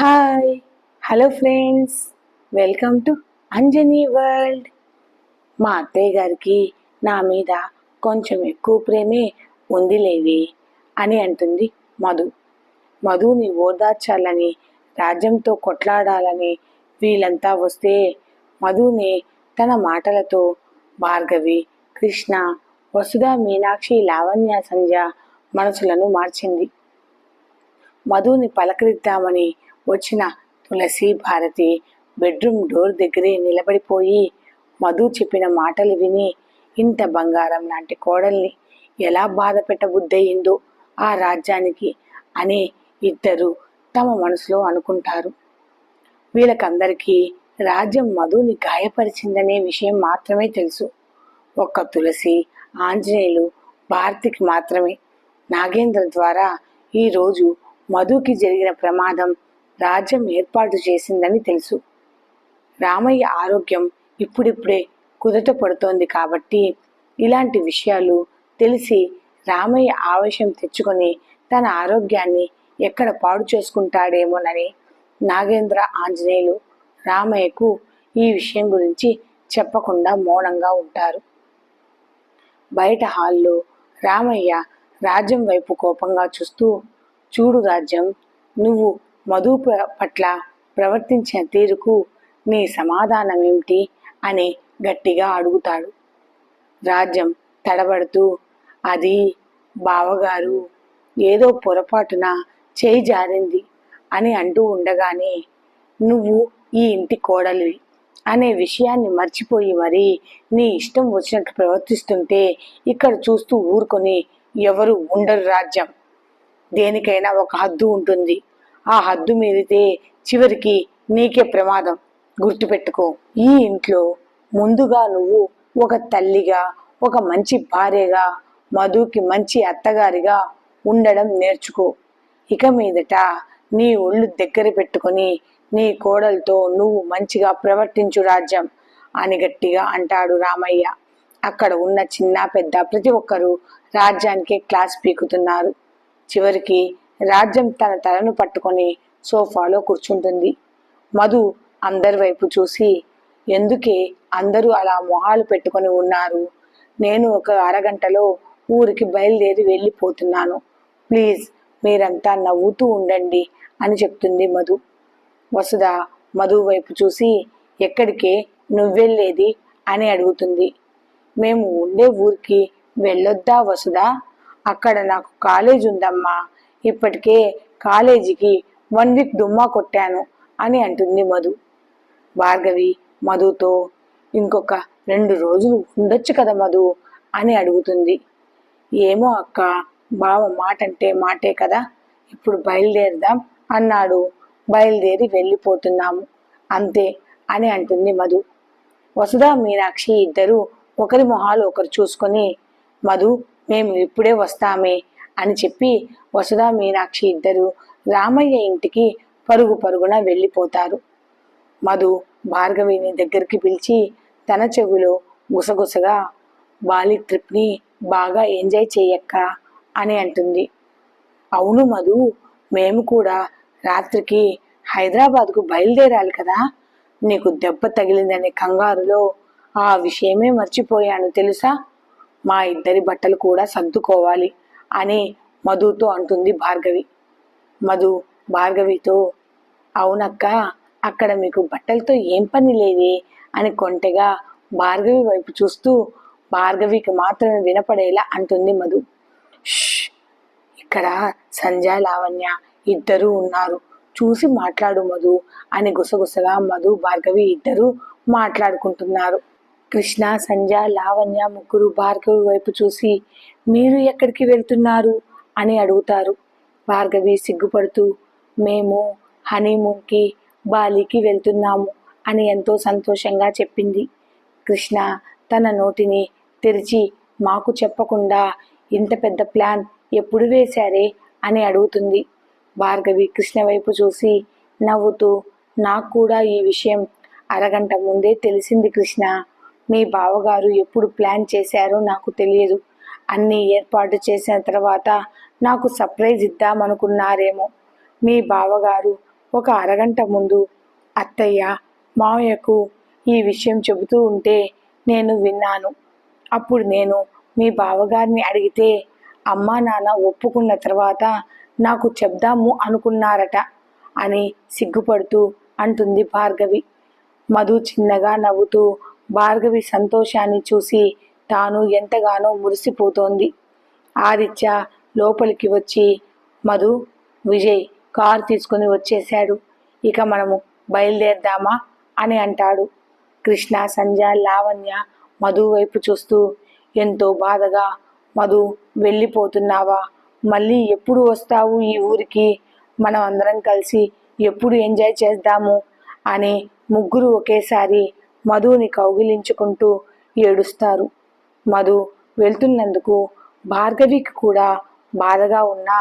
Hi hello friends welcome to Anjani world మా అత్తయ్య గారికి నా మీద కొంచెం ఎక్కువ ప్రేమే ఉందిలేవి అని అంటుంది మధు. మధుని ఓదార్చాలని రాజ్యంతో కొట్లాడాలని వీళ్ళంతా వస్తే మధుని తన మాటలతో భార్గవి కృష్ణ వసుధ మీనాక్షి లావణ్య సంధ్య మనసులను మార్చింది. మధుని పలకరిద్దామని వచ్చిన తులసి భారతి బెడ్రూమ్ డోర్ దగ్గరే నిలబడిపోయి మధు చెప్పిన మాటలు విని ఇంత బంగారం లాంటి కోడల్ని ఎలా బాధ పెట్టబుద్దయిందో ఆ రాజ్యానికి అనే ఇద్దరు తమ మనసులో అనుకుంటారు. వీళ్ళకందరికీ రాజ్యం మధుని గాయపరిచిందనే విషయం మాత్రమే తెలుసు. ఒక్క తులసి ఆంజనేయులు భారతికి మాత్రమే. నాగేంద్ర ద్వారా ఈరోజు మధుకి జరిగిన ప్రమాదం రాజ్యం ఏర్పాటు చేసిందని తెలుసు. రామయ్య ఆరోగ్యం ఇప్పుడిప్పుడే కుదట పడుతోంది కాబట్టి ఇలాంటి విషయాలు తెలిసి రామయ్య ఆవేశం తెచ్చుకొని తన ఆరోగ్యాన్ని ఎక్కడ పాడు చేసుకుంటాడేమోనని నాగేంద్ర ఆంజనేయులు రామయ్యకు ఈ విషయం గురించి చెప్పకుండా మౌనంగా ఉంటారు. బయట హాల్లో రామయ్య రాజ్యం వైపు కోపంగా చూస్తూ చూడు రాజ్యం నువ్వు మధు పట్ల ప్రవర్తించిన తీరుకు నీ సమాధానం ఏమిటి అని గట్టిగా అడుగుతాడు. రాజ్యం తడబడుతూ అది బావగారు ఏదో పొరపాటున చేయి జారింది అని అంటూ ఉండగానే నువ్వు ఈ ఇంటి కోడలివి అనే విషయాన్ని మర్చిపోయి మరి నీ ఇష్టం వచ్చినట్టు ప్రవర్తిస్తుంటే ఇక్కడ చూస్తూ ఊరుకొని ఎవరు ఉండరు రాజ్యం. దేనికైనా ఒక హద్దు ఉంటుంది. ఆ హద్దు మీరితే చివరికి నీకే ప్రమాదం. గుర్తుపెట్టుకో ఈ ఇంట్లో ముందుగా నువ్వు ఒక తల్లిగా ఒక మంచి భార్యగా మధుకి మంచి అత్తగారిగా ఉండడం నేర్చుకో. ఇక మీదట నీ ఒళ్ళు దగ్గర పెట్టుకొని నీ కోడలతో నువ్వు మంచిగా ప్రవర్తించు రాజ్యం అని గట్టిగా అంటాడు రామయ్య. అక్కడ ఉన్న చిన్న పెద్ద ప్రతి ఒక్కరూ రాజ్యానికే క్లాస్ పీకుతున్నారు. చివరికి రాజ్యం తన తలను పట్టుకొని సోఫాలో కూర్చుంటుంది. మధు అందరి వైపు చూసి ఎందుకే అందరూ అలా మొహాలు పెట్టుకొని ఉన్నారు? నేను ఒక అరగంటలో ఊరికి బయలుదేరి వెళ్ళిపోతున్నాను. ప్లీజ్ మీరంతా నవ్వుతూ ఉండండి అని చెప్తుంది మధు. వసుధ మధు వైపు చూసి ఎక్కడికే? నువ్వెళ్ళేది అని అడుగుతుంది. మేము ఉండే ఊరికి వెళ్ళొద్దా వసుదా అక్కడ నాకు కాలేజ్ ఉందమ్మా. ఇప్పటికే కాలేజీకి వన్ వీక్ డుమ్మా కొట్టాను అని అంటుంది మధు. భార్గవి మధుతో ఇంకొక రెండు రోజులు ఉండొచ్చు కదా మధు అని అడుగుతుంది. ఏమో అక్క బావ మాట అంటే మాటే కదా ఇప్పుడు బయలుదేరదాం అన్నాడు. బయలుదేరి వెళ్ళిపోతున్నాము. అంతే అని అంటుంది మధు. వసుధ మీనాక్షి ఇద్దరు ఒకరి మొహాలు ఒకరు చూసుకొని మధు మేము ఇప్పుడే వస్తామే అని చెప్పి వసుధ మీనాక్షి ఇద్దరు రామయ్య ఇంటికి పరుగు పరుగున వెళ్ళిపోతారు. మధు భార్గవిని దగ్గరికి పిలిచి తన చెవిలో గుసగుసగా బాలి ట్రిప్ని బాగా ఎంజాయ్ చేయక్క అని అంటుంది. అవును మధు మేము కూడా రాత్రికి హైదరాబాద్కు బయలుదేరాలి కదా. నీకు దెబ్బ తగిలిందనే కంగారులో ఆ విషయమే మర్చిపోయాను తెలుసా? మా ఇద్దరి బట్టలు కూడా సర్దుకోవాలి అని మధుతో అంటుంది భార్గవి. మధు భార్గవితో అవునక్క అక్కడ మీకు బట్టలతో ఏం పని లేదే అని కొంటెగా భార్గవి వైపు చూస్తూ భార్గవికి మాత్రమే వినపడేలా అంటుంది మధు. "ష్! ఇక్కడ సంజ లావణ్య ఇద్దరూ ఉన్నారు. చూసి మాట్లాడు మధు అని గుసగుసగా మధు భార్గవి ఇద్దరు మాట్లాడుకుంటున్నారు. కృష్ణ సంజ లావణ్య ముగ్గురు భార్గవి వైపు చూసి మీరు ఎక్కడికి వెళ్తున్నారు? అని అడుగుతారు. భార్గవి సిగ్గుపడుతూ మేము హనీమూన్కి బాలికి వెళ్తున్నాము అని ఎంతో సంతోషంగా చెప్పింది. కృష్ణ తన నోటిని తెరిచి మాకు చెప్పకుండా ఇంత పెద్ద ప్లాన్ ఎప్పుడు వేశారే? అని అడుగుతుంది. భార్గవి కృష్ణ వైపు చూసి నవ్వుతూ నాకు కూడా ఈ విషయం అరగంట ముందే తెలిసింది కృష్ణ. మీ బావగారు ఎప్పుడు ప్లాన్ చేశారో నాకు తెలియదు. అన్నీ ఏర్పాటు చేసిన తర్వాత నాకు సర్ప్రైజ్ ఇద్దామనుకున్నారేమో. మీ బావగారు ఒక అరగంట ముందు అత్తయ్య మావయ్యకు ఈ విషయం చెబుతూ ఉంటే నేను విన్నాను. అప్పుడు నేను మీ బావగారిని అడిగితే అమ్మా నాన్న ఒప్పుకున్న తర్వాత నాకు చెప్దాము అనుకున్నారట అని సిగ్గుపడుతూ అంటుంది భార్గవి. మధు చిన్నగా నవ్వుతూ భార్గవి సంతోషాన్ని చూసి తాను ఎంతగానో మురిసిపోతోంది. ఆదిత్య లోపలికి వచ్చి మధు విజయ్ కారు తీసుకుని వచ్చేశాడు. ఇక మనము బయలుదేరదామా? అని అంటాడు. కృష్ణ సంజ లావణ్య మధు వైపు చూస్తూ ఎంతో బాధగా. మధు వెళ్ళిపోతున్నావా? మళ్ళీ ఎప్పుడు వస్తావు ఈ ఊరికి? మనం అందరం కలిసి ఎప్పుడు ఎంజాయ్ చేద్దాము? అని ముగ్గురు ఒకేసారి మధుని కౌగిలించుకుంటూ ఏడుస్తారు. మధు వెళ్తున్నందుకు భార్గవికి కూడా బాధగా ఉన్నా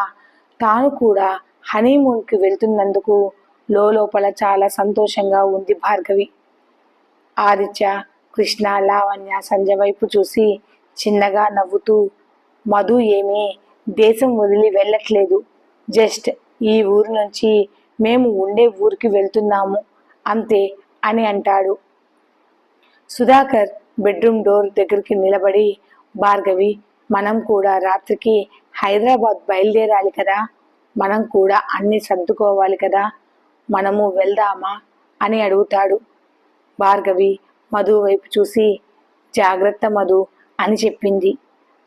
తాను కూడా హనీమూన్కి వెళ్తున్నందుకు లోపల చాలా సంతోషంగా ఉంది భార్గవి. ఆదిత్య కృష్ణ లావణ్య సంజ వైపు చూసి చిన్నగా నవ్వుతూ మధు ఏమీ దేశం వదిలి వెళ్ళట్లేదు. జస్ట్ ఈ ఊరు నుంచి మేము ఉండే ఊరికి వెళ్తున్నాము అంతే అని అంటాడు. సుధాకర్ బెడ్రూమ్ డోర్ దగ్గరికి నిలబడి భార్గవి మనం కూడా రాత్రికి హైదరాబాద్ బయలుదేరాలి కదా? మనం కూడా అన్ని సర్దుకోవాలి కదా? మనము వెళ్దామా? అని అడుగుతాడు. భార్గవి మధు వైపు చూసి జాగ్రత్త మధు అని చెప్పింది.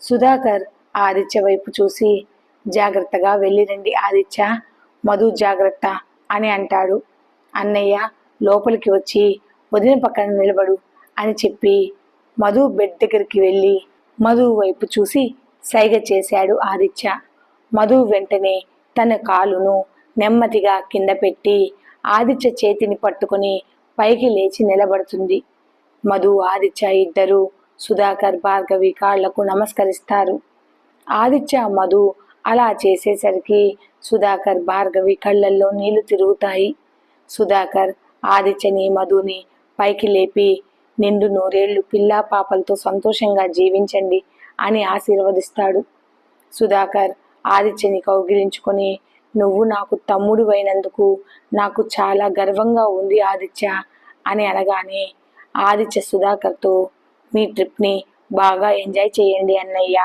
సుధాకర్ ఆదిత్య వైపు చూసి జాగ్రత్తగా వెళ్ళిరండి ఆదిత్య మధు జాగ్రత్త అని అంటాడు. అన్నయ్య లోపలికి వచ్చి వదిన పక్కన నిలబడు. అని చెప్పి మధు బెడ్ దగ్గరికి వెళ్ళి మధు వైపు చూసి సైగ చేశాడు ఆదిత్య. మధు వెంటనే తన కాలును నెమ్మదిగా కింద పెట్టి ఆదిత్య చేతిని పట్టుకొని పైకి లేచి నిలబడుతుంది. మధు ఆదిత్య ఇద్దరు సుధాకర్ భార్గవి కాళ్ళకు నమస్కరిస్తారు. ఆదిత్య మధు అలా చేసేసరికి సుధాకర్ భార్గవి కళ్ళల్లో నీళ్ళు తిరుగుతాయి. సుధాకర్ ఆదిత్యని మధుని పైకి లేపి నిండు నూరేళ్ళు పిల్లా పాపలతో సంతోషంగా జీవించండి అని ఆశీర్వదిస్తాడు. సుధాకర్ ఆదిత్యని కౌగిలించుకొని నువ్వు నాకు తమ్ముడు అయినందుకు నాకు చాలా గర్వంగా ఉంది ఆదిత్య అని అనగానే ఆదిత్య సుధాకర్తో మీ ట్రిప్ని బాగా ఎంజాయ్ చేయండి అన్నయ్య.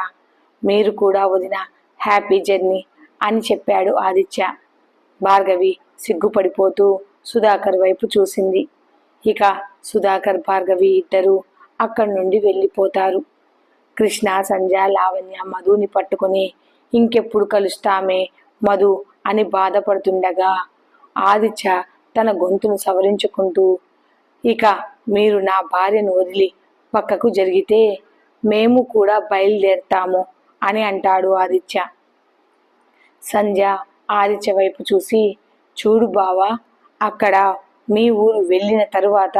మీరు కూడా వదిన హ్యాపీ జర్నీ అని చెప్పాడు ఆదిత్య. భార్గవి సిగ్గుపడిపోతూ సుధాకర్ వైపు చూసింది. ఇక సుధాకర్ భార్గవి ఇద్దరు అక్కడి నుండి వెళ్ళిపోతారు. కృష్ణ సంజ లావణ్య మధుని పట్టుకుని ఇంకెప్పుడు కలుస్తామే మధు అని బాధపడుతుండగా ఆదిత్య తన గొంతును సవరించుకుంటూ ఇక మీరు నా భార్యను వదిలి పక్కకు జరిగితే మేము కూడా బయలుదేరుతాము అని అంటాడు ఆదిత్య. సంధ్య ఆదిత్య వైపు చూసి చూడు బావా అక్కడ మీ ఊరు వెళ్ళిన తరువాత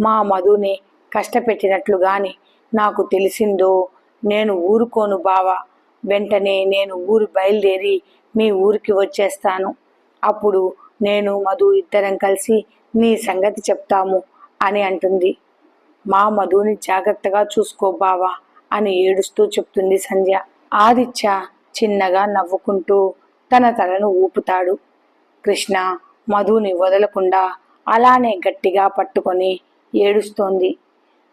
మా మధుని కష్టపెట్టినట్లు గాని నాకు తెలిసిందో నేను ఊరుకోను బావా. వెంటనే నేను ఊరు బయలుదేరి మీ ఊరికి వచ్చేస్తాను. అప్పుడు నేను మధు ఇద్దరం కలిసి నీ సంగతి చెప్తాము అని అంటుంది. మా మధుని జాగ్రత్తగా చూసుకో బావా అని ఏడుస్తూ చెప్తుంది సంధ్య. ఆదిత్య చిన్నగా నవ్వుకుంటూ తన తలను ఊపుతాడు. కృష్ణ మధుని వదలకుండా అలానే గట్టిగా పట్టుకొని ఏడుస్తోంది.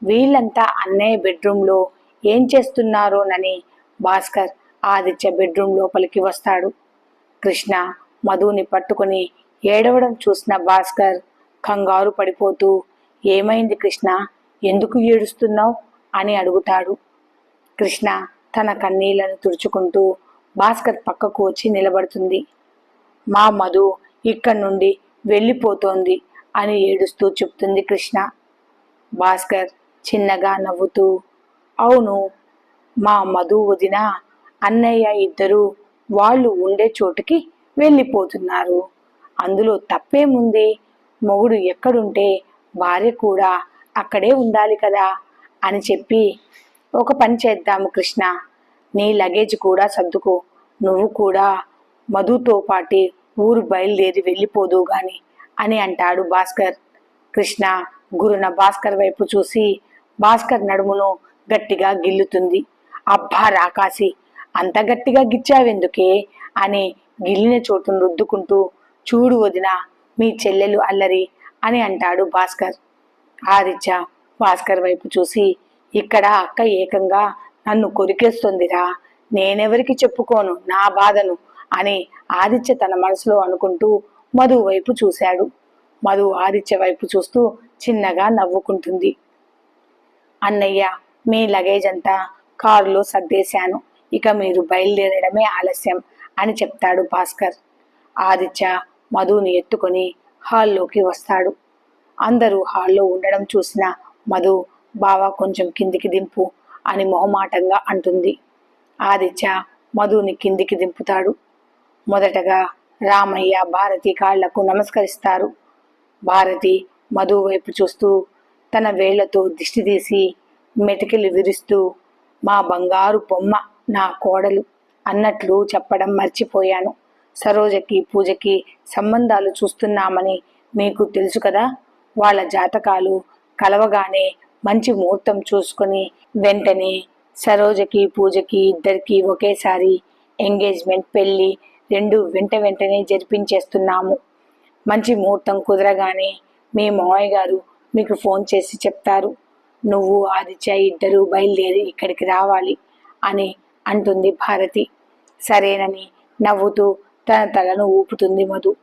వీళ్ళంతా అన్నయ్య బెడ్రూమ్లో ఏం చేస్తున్నారోనని భాస్కర్ ఆదిత్య బెడ్రూమ్ లోపలికి వస్తాడు. కృష్ణ మధుని పట్టుకుని ఏడవడం చూసిన భాస్కర్ కంగారు పడిపోతూ ఏమైంది కృష్ణ? ఎందుకు ఏడుస్తున్నావు? అని అడుగుతాడు. కృష్ణ తన కన్నీళ్ళను తుడుచుకుంటూ భాస్కర్ పక్కకు వచ్చి నిలబడుతుంది. మా మధు ఇక్కడి నుండి వెళ్ళిపోతోంది అని ఏడుస్తూ చెప్తుంది కృష్ణ. భాస్కర్ చిన్నగా నవ్వుతూ అవును మా మధు వదిన అన్నయ్య ఇద్దరు వాళ్ళు ఉండే చోటుకి వెళ్ళిపోతున్నారు. అందులో తప్పేముంది? మొగుడు ఎక్కడుంటే భార్య కూడా అక్కడే ఉండాలి కదా అని చెప్పి ఒక పని చేద్దాము కృష్ణ. నీ లగేజ్ కూడా సర్దుకో. నువ్వు కూడా మధుతో పాటి ఊరు బయలుదేరి వెళ్ళిపోదు గాని అని అంటాడు భాస్కర్. కృష్ణ గురున భాస్కర్ వైపు చూసి భాస్కర్ నడుమును గట్టిగా గిల్లుతుంది. అబ్బా రాకాసి అంత గట్టిగా గిచ్చావెందుకే అని గిల్లిన చోటును రుద్దుకుంటూ చూడు వదిన మీ చెల్లెలు అల్లరి అని అంటాడు భాస్కర్. ఆదిత్య భాస్కర్ వైపు చూసి ఇక్కడ అక్క ఏకంగా నన్ను కొరికేస్తుందిరా నేనెవరికి చెప్పుకోను నా బాధను అని ఆదిత్య తన మనసులో అనుకుంటూ మధు వైపు చూశాడు. మధు ఆదిత్య వైపు చూస్తూ చిన్నగా నవ్వుకుంటుంది. అన్నయ్య మీ లగేజ్ అంతా కారులో సర్దేశాను. ఇక మీరు బయలుదేరడమే ఆలస్యం అని చెప్తాడు భాస్కర్. ఆదిత్య మధుని ఎత్తుకొని హాల్లోకి వస్తాడు. అందరూ హాల్లో ఉండడం చూసిన మధు బావా కొంచెం కిందికి దింపు అని మొహమాటంగా అంటుంది. ఆదిత్య మధుని కిందికి దింపుతాడు. మొదటగా రామయ్య భారతి కాళ్ళకు నమస్కరిస్తారు. భారతి మధు వైపు చూస్తూ తన వేళ్ళతో దిష్టి తీసి మెటికలు విరుస్తూ మా బంగారు బొమ్మ నా కోడలు అన్నట్లు చెప్పడం మర్చిపోయాను. సరోజకి పూజకి సంబంధాలు చూస్తున్నామని మీకు తెలుసు కదా? వాళ్ళ జాతకాలు కలవగానే మంచి ముహూర్తం చూసుకొని వెంటనే సరోజకి పూజకి ఇద్దరికి ఒకేసారి ఎంగేజ్మెంట్ పెళ్ళి రెండు వెంట వెంటనే జరిపించేస్తున్నాము. మంచి ముహూర్తం కుదరగానే మీ మావయ్య గారు మీకు ఫోన్ చేసి చెప్తారు. నువ్వు ఆదిత్య ఇద్దరు బయలుదేరి ఇక్కడికి రావాలి అని అంటుంది భారతి. సరేనని నవ్వుతూ తన తలను ఊపుతుంది మధు.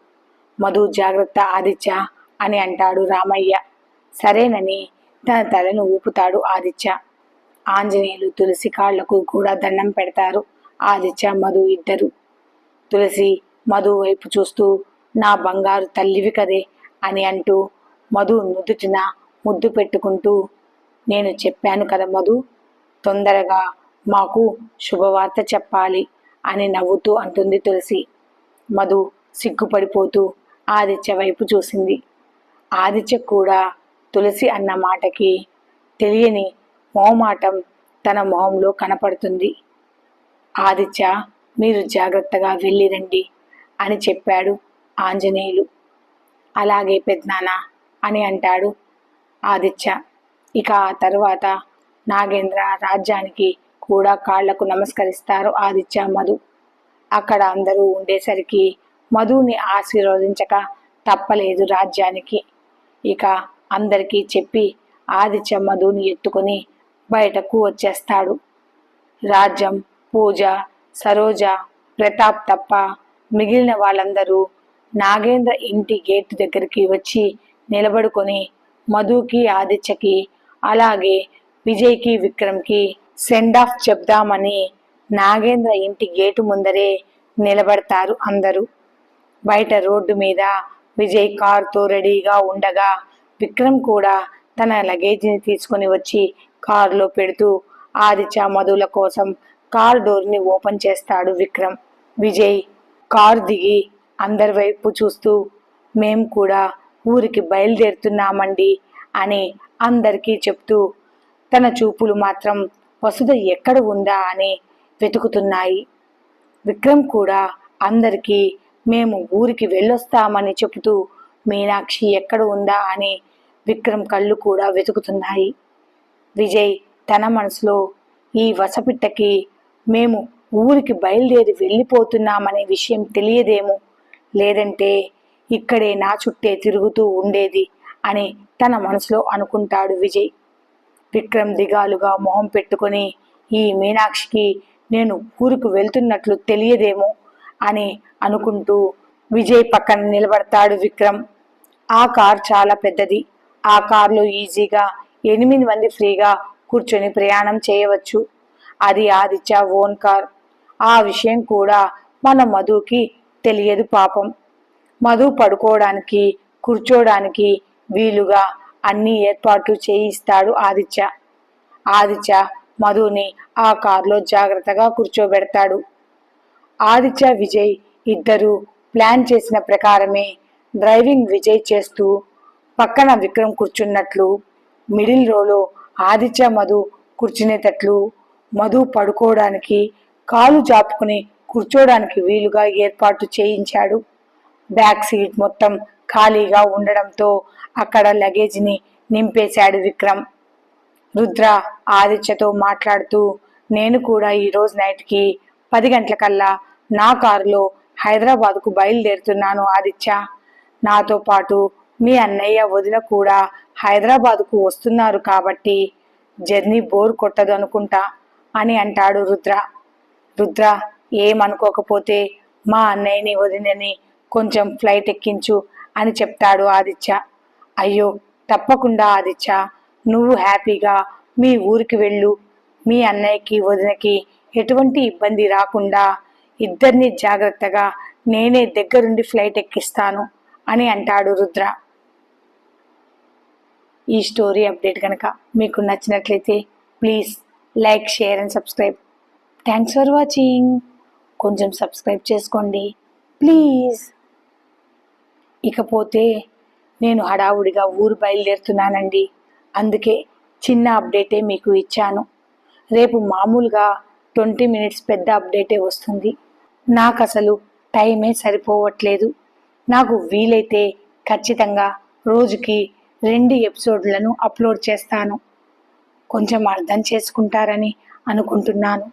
మధు జాగ్రత్త ఆదిత్య అని అంటాడు రామయ్య. సరేనని తన తలను ఊపుతాడు ఆదిత్య. ఆంజనేయులు తులసి కాళ్ళకు కూడా దండం పెడతారు ఆదిత్య మధు ఇద్దరు. తులసి మధు వైపు చూస్తూ నా బంగారు తల్లివి కదే అని అంటూ మధు నుదుటిన ముద్దు పెట్టుకుంటూ నేను చెప్పాను కదా మధు తొందరగా మాకు శుభవార్త చెప్పాలి అని నవ్వుతూ అంటుంది తులసి. మధు సిగ్గుపడిపోతూ ఆదిత్య వైపు చూసింది. ఆదిత్య కూడా తులసి అన్న మాటకి తెలియని మోమాటం తన మొహంలో కనపడుతుంది. ఆదిత్య మీరు జాగ్రత్తగా వెళ్ళిరండి అని చెప్పాడు ఆంజనేయులు. అలాగే పెద్దనాన్న అని అంటాడు ఆదిత్య. ఇక ఆ తరువాత నాగేంద్ర రాజ్యానికి కూడా కాళ్ళకు నమస్కరిస్తారు ఆదిత్య మధు. అక్కడ అందరూ ఉండేసరికి మధుని ఆశీర్వదించక తప్పలేదు రాజ్యానికి. ఇక అందరికీ చెప్పి ఆదిత్య మధుని ఎత్తుకొని బయటకు వచ్చేస్తాడు. రాజ్యం పూజ సరోజ ప్రతాప్ తప్ప మిగిలిన వాళ్ళందరూ నాగేంద్ర ఇంటి గేటు దగ్గరికి వచ్చి నిలబడుకొని మధుకి ఆదిత్యకి అలాగే విజయ్కి విక్రమ్కి సెండ్ ఆఫ్ చెప్దామని నాగేంద్ర ఇంటి గేటు ముందరే నిలబడతారు అందరూ. బయట రోడ్డు మీద విజయ్ కారుతో రెడీగా ఉండగా విక్రమ్ కూడా తన లగేజీని తీసుకొని వచ్చి కారులో పెడుతూ ఆదిత్య మధుల కోసం కార్ డోర్ని ఓపెన్ చేస్తాడు విక్రమ్. విజయ్ కారు దిగి అందరి వైపు చూస్తూ మేం కూడా ఊరికి బయలుదేరుతున్నామండి అని అందరికీ చెప్తూ తన చూపులు మాత్రం వసుధ ఎక్కడ ఉందా అని వెతుకుతున్నాయి. విక్రమ్ కూడా అందరికీ మేము ఊరికి వెళ్ళొస్తామని చెబుతూ మీనాక్షి ఎక్కడ ఉందా అని విక్రమ్ కళ్ళు కూడా వెతుకుతున్నాయి. విజయ్ తన మనసులో ఈ వసపిట్టకి మేము ఊరికి బయలుదేరి వెళ్ళిపోతున్నామనే విషయం తెలియదేమో లేదంటే ఇక్కడే నా చుట్టే తిరుగుతూ ఉండేది అని తన మనసులో అనుకుంటాడు విజయ్. విక్రమ్ దిగాలుగా మొహం పెట్టుకొని ఈ మీనాక్షికి నేను ఊరుకు వెళ్తున్నట్లు తెలియదేమో అని అనుకుంటూ విజయ్ పక్కన నిలబడతాడు విక్రమ్. ఆ కార్ చాలా పెద్దది. ఆ కార్లో ఈజీగా ఎనిమిది మంది ఫ్రీగా కూర్చొని ప్రయాణం చేయవచ్చు. అది ఆదిత్య ఓన్ కార్. ఆ విషయం కూడా మన మధుకి తెలియదు పాపం. మధు పడుకోవడానికి కూర్చోడానికి వీలుగా అన్ని ఏర్పాట్లు చేయిస్తాడు ఆదిత్య. ఆదిత్య మధుని ఆ కారులో జాగ్రత్తగా కూర్చోబెడతాడు. ఆదిత్య విజయ్ ఇద్దరు ప్లాన్ చేసిన ప్రకారమే డ్రైవింగ్ విజయ్ చేస్తూ పక్కన విక్రమ్ కూర్చున్నట్లు మిడిల్ రోలో ఆదిత్య మధు కూర్చునేటట్లు మధు పడుకోవడానికి కాలు జాపుకుని కూర్చోడానికి వీలుగా ఏర్పాటు చేయించాడు. బ్యాక్ సీట్ మొత్తం ఖాళీగా ఉండడంతో అక్కడ లగేజ్ని నింపేశాడు విక్రమ్. రుద్ర ఆదిత్యతో మాట్లాడుతూ నేను కూడా ఈరోజు నైట్కి పది గంటలకల్లా నా కారులో హైదరాబాద్కు బయలుదేరుతున్నాను ఆదిత్య. నాతో పాటు మీ అన్నయ్య వదిన కూడా హైదరాబాదుకు వస్తున్నారు కాబట్టి జర్నీ బోర్ కొట్టదు అనుకుంటా అని అంటాడు రుద్ర. రుద్ర ఏమనుకోకపోతే మా అన్నయ్యని వదినని కొంచెం ఫ్లైట్ ఎక్కించు అని చెప్తాడు ఆదిత్య. అయ్యో తప్పకుండా ఆదిత్య. నువ్వు హ్యాపీగా మీ ఊరికి వెళ్ళు. మీ అన్నయ్యకి వదినకి ఎటువంటి ఇబ్బంది రాకుండా ఇద్దరిని జాగ్రత్తగా నేనే దగ్గరుండి ఫ్లైట్ ఎక్కిస్తాను అని అంటాడు రుద్ర. ఈ స్టోరీ అప్డేట్ కనుక మీకు నచ్చినట్లయితే please like share and subscribe. Thanks for watching. కొంచెం సబ్స్క్రైబ్ చేసుకోండి. ప్లీజ్. ఇకపోతే నేను హడావుడిగా ఊరు బయలుదేరుతున్నానండి. అందుకే చిన్న అప్డేటే మీకు ఇచ్చాను. రేపు మామూలుగా ట్వంటీ మినిట్స్ పెద్ద అప్డేటే వస్తుంది. నాకు అసలు టైమే సరిపోవట్లేదు. నాకు వీలైతే ఖచ్చితంగా రోజుకి రెండు ఎపిసోడ్లను అప్లోడ్ చేస్తాను. కొంచెం అర్థం చేసుకుంటారని అనుకుంటున్నాను.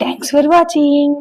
Thanks for watching.